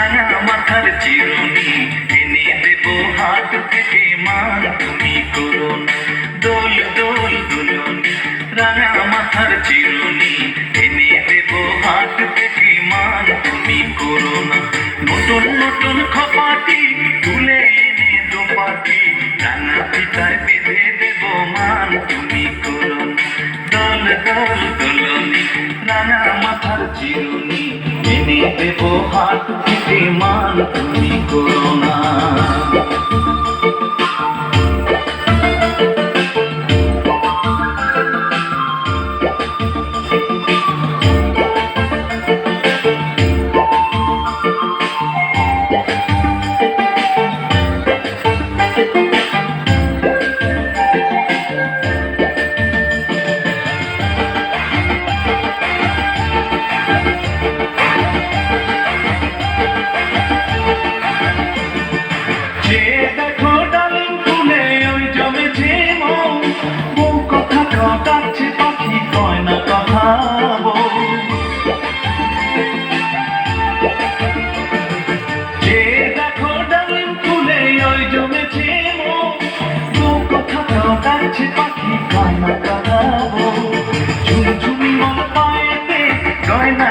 ছায়া মাথার চিরুনি এনে দেব হাত থেকে মা, তুমি করুন দোল দোল দুলুন, রাঙা মাথার চিরুনি এনে দেব হাত থেকে মা, তুমি করুন নতুন নতুন খপাটি তুলে এনে দোপাটি, রাঙা পিতায় বেঁধে দেব মান তুমি করুন দোল দোল দুলুনি, রাঙা মাথার চিরুনি এনে দেব হাত থেকে মান তুমি করো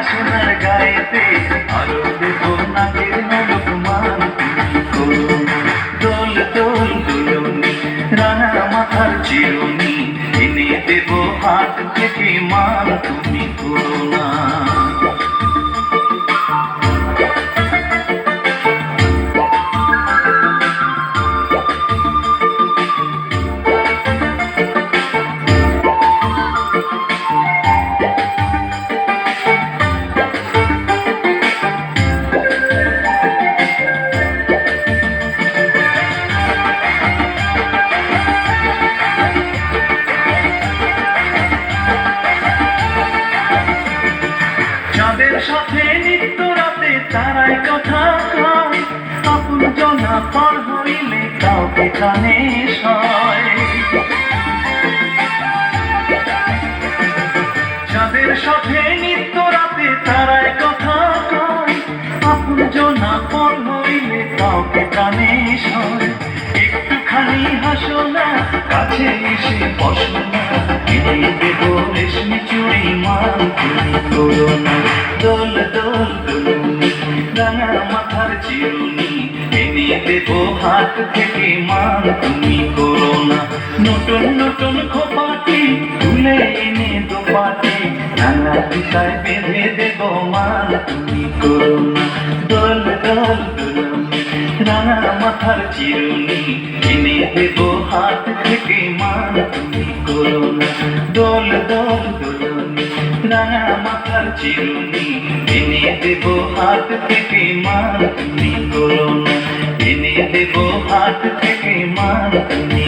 সোনার গায়েতে আরও দেব নাগের নলক মান। দোল দোল, দুলুনি, রানা মাথার চিরুনি, এনে দেব হাত থেকে মান তুমি করো সাথে নিত্য রাতে তারাই কথা কয়। আপন জনা পার হইলে কাউকে কানে সয়। চাঁদের সাথে নিত্য রাতে তারাই কথা কয়, আপন জনা পর হইলে কাউকে কানে সয়। একটুখানি হাসো না, কাছে এসে বসো না। এনে দেব রেশমি চুড়ি মান তুমি করো না? দোল দোল দোলনি রাঙা মাথার চিরুনি এনে দেব, হাত থেকে মান তুমি করো না। নতুন নতুন খোপাটি তুলে এনে দোপাটি রাঙা পিতায় বেঁধে দেব মান তুমি করো না। দোল দোল দোলনি রাঙা মাথার চিরুনি এনে দেব হাত থেকে মান তুমি করো না দোল দোল দোলনি রাঙা মাথার চিরুনি এনে দেব হাত থেকে মান তুমি করো এনে দেব হাত থেকে মান তুমি